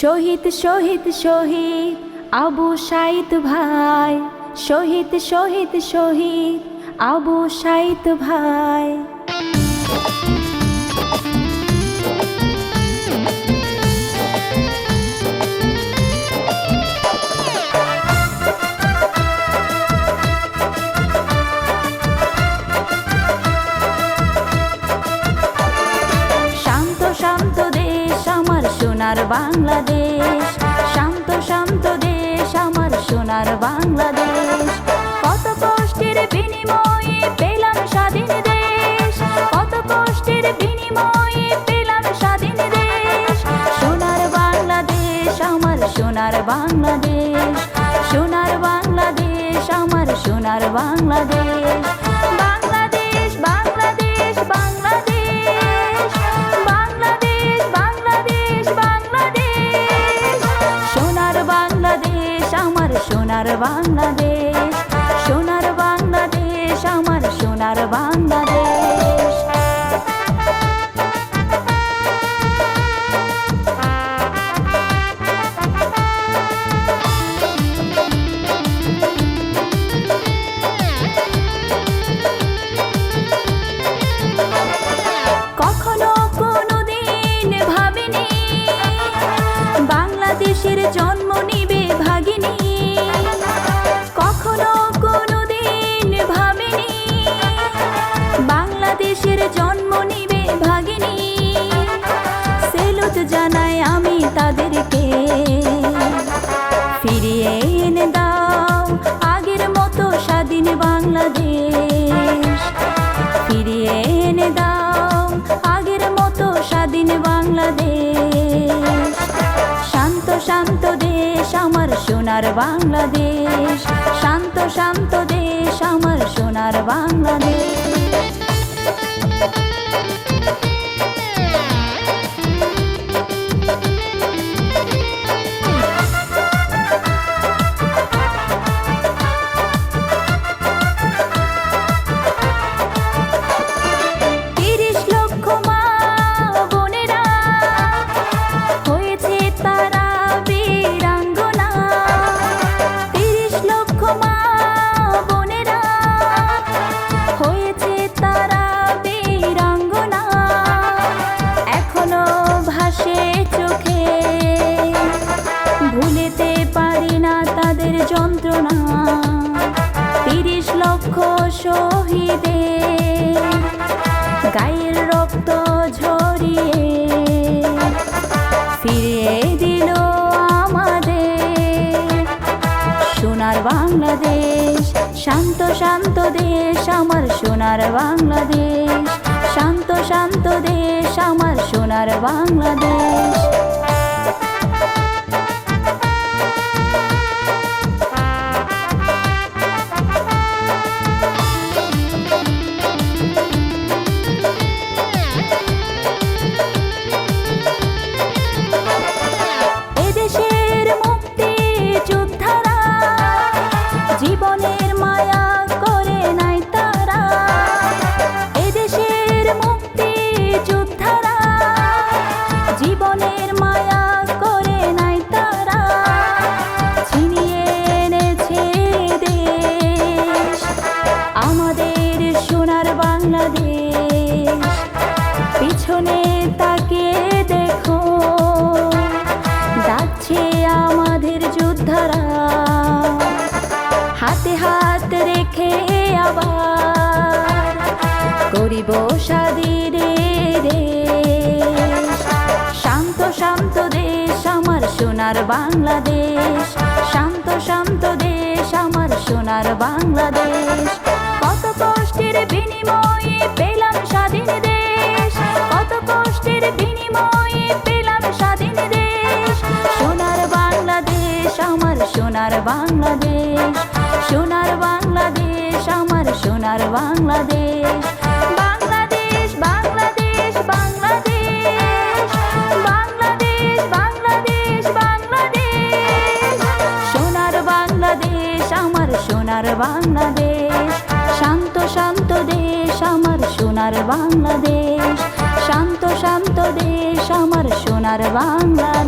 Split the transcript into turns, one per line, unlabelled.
শহীদ শহীদ শহীদ আবু সাইদ ভাই। শহীদ শহীদ শহীদ আবু সাইদ ভাই। সোনার বাংলাদেশ। শান্ত শান্ত দেশ, আমার সোনার বাংলাদেশ। কত কষ্টের বিনিময়ে পেলাম স্বাধীন দেশ। কত কষ্টের বিনিময়ে পেলাম স্বাধীন দেশ। সোনার বাংলাদেশ, আমার সোনার বাংলাদেশ। সোনার বাংলাদেশ, আমার সোনার বাংলাদেশ। জন্ম নিবে ভাগিনী। কখনো কোনো দিন ভাবিনি। বাংলাদেশের জন্ম নিবে ভাগিনী। সেলুত জানাই আমি তাদেরকে সোনার বাংলাদেশ শান্ত শান্ত দেশ আমার সোনার বাংলাদেশ। লক্ষ শহীদের গায়ের রক্ত ঝরিয়ে ফিরিয়ে দিল আমাদের। সোনার বাংলাদেশ, শান্ত শান্ত দেশ আমার সোনার বাংলাদেশ, শান্ত শান্ত দেশ আমার সোনার বাংলাদেশ। তাকে দেখো। আমাদের যোদ্ধারা। হাতে হাত রেখে আবার করিব শান্ত শান্ত দেশ, আমার সোনার বাংলাদেশ। বাংলাদেশ, সোনার বাংলাদেশ, আমার সোনার বাংলাদেশ। বাংলাদেশ বাংলাদেশ বাংলাদেশ বাংলাদেশ বাংলাদেশ বাংলাদেশ। সোনার বাংলাদেশ, আমার সোনার বাংলাদেশ। শান্ত শান্ত দেশ, আমার সোনার বাংলাদেশ। শান্ত শান্ত দেশ, আমার সোনার বাংলাদেশ।